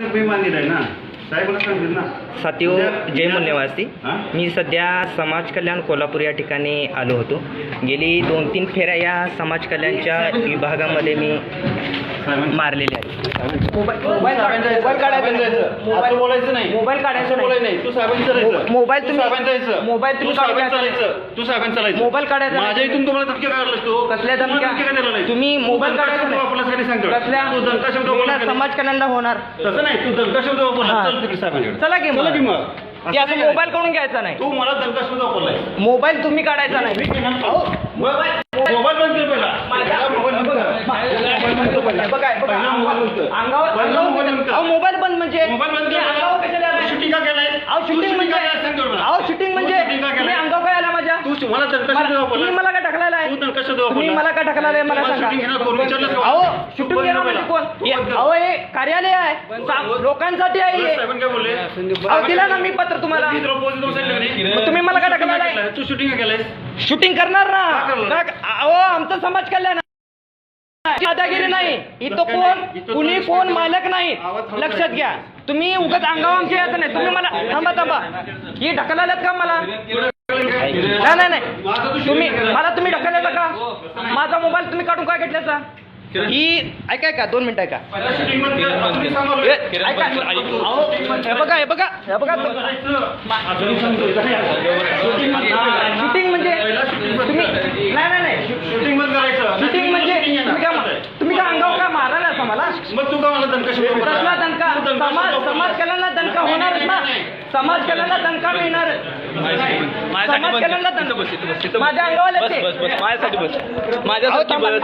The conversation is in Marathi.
बेमानी आहे ना ना जय मूल्यवासी? मी सध्या समाज कल्याण कोल्हापूर या ठिकाणी आलो होतो. गेली दोन तीन फेऱ्या या समाज कल्याणच्या विभागामध्ये मी मारलेल्या आहेत. मोबाईल मोबाईल काढायचा मोबाईल बोलायचं नाही. मोबाईल काढायचा बोलायचं नाही. तू साहेबांचं चालायचं मोबाईल तू तुम्ही- मोबाईल. चालायचं तू चालायचं मोबाईल काढायचा नाही. माझ्या इथून तुम्हाला धमकी कसल्या धमक्या? दिला नाही? तुम्ही मोबाईल काढायचा सांगतो कसल्या तू शब्द? समाज कल्याणला होणार. तसं नाही. तू दणका शब्द वापरला. चल तिकडे साहेबांकडे चला की चला की मग. असं मोबाईल काढून घ्यायचा नाही. तू मला दणका शब्द वापरलाय मोबाईल तुम्ही काढायचा नाही. मोबाईल मोबाईल बंद कर पहिला पहिला मोबाईल बंद कर मोबाईल बंद कर पहिला. बघा मोबाईल बंद. अंगावर मोबाईल म्हणजे मोबाईल बंद तुम्ही अंगावर कशाला कर आलाय? शूटिंग का केलाय अहो तू शूटिंग म्हणजे का केलाय? सांग तेवढं मला. अहो शूटिंग म्हणजे shooting का? अंगावर काय आला माझ्या तू मला मला- तुम्ही मला ढकलायला आहे तू तुम्ही मला ढकलायला आहे मला मला सांगा shooting घेणार कोण विचारलं का? अहो तू शूटिंग बंद घेणार कर म्हणजे. कोण तू बंद कर. अहो हे कार्यालय आहे सा- लोकांसाठी आहे तुला हे. साहेबांनी काय बोलले अहो दिला ना मी पत्र तुम्हाला मी तुला positive सांगितलं का नाही? मग तुम्ही मला काय तू ढकलायला शूटिंग केलंय शूटिंग करणार ना का करणार? का- अहो आमचं समाज कल्याण आहे. दादागिरी नाही. इथं. कोण? कुणी कोण मालक नाही. लक्षात. घ्या. तुम्ही उगाच अंगावर आमच्या यायचं नाही. तुम्ही मला थांबा थांबा. ही ढकलायलात का मला? नाही नाही नाही. तुम्ही. मला तुम्ही ढकलायचा का? माझा मोबाईल तुम्ही काढून काय घेतल्याचा? ही ऐकाय का दोन मिनिटं ऐका. ऐका. हे बघा हे बघा हे बघा शूटिंग म्हणजे तुम्ही नाही नाही नाही शूटिंग बंद करायचं शूटिंग म्हणजे Shooting तुम्ही येणार. काय तुम्ही काय अंगावर काय मारायला असं मला मग तू का मला दणका? कसला दणका. समाज समाज. कल्याणला दणका होणारच ना. समाज कल्याणला दणका मिळणार. समाज दणका. माझ्या अंगावर. माझ्यासाठी बस माझ्यासाठी. बस.